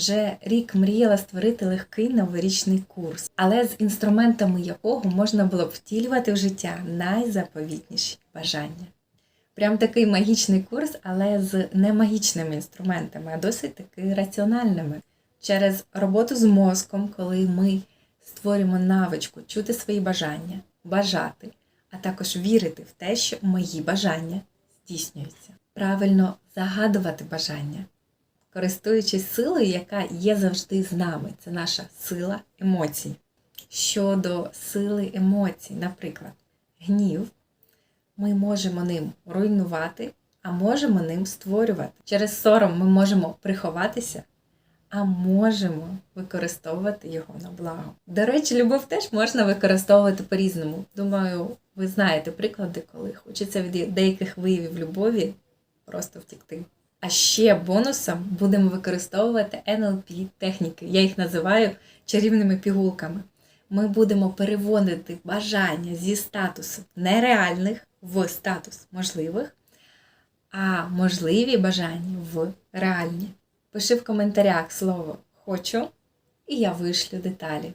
Вже рік мріяла створити легкий новорічний курс, але з інструментами якого можна було б втілювати в життя найзаповітніші бажання. Прям такий магічний курс, але з не магічними інструментами, а досить таки раціональними. Через роботу з мозком, коли ми створюємо навичку чути свої бажання, бажати, а також вірити в те, що мої бажання здійснюються. Правильно загадувати бажання, користуючись силою, яка є завжди з нами. Це наша сила емоцій. Щодо сили емоцій, наприклад, гнів, ми можемо ним руйнувати, а можемо ним створювати. Через сором ми можемо приховатися, а можемо використовувати його на благо. До речі, любов теж можна використовувати по-різному. Думаю, ви знаєте приклади, коли хочеться від деяких виявів любові просто втікти. А ще бонусом будемо використовувати NLP техніки. Я їх називаю чарівними пігулками. Ми будемо переводити бажання зі статусу нереальних в статус можливих, а можливі бажання в реальні. Пиши в коментарях слово хочу, і я вишлю деталі.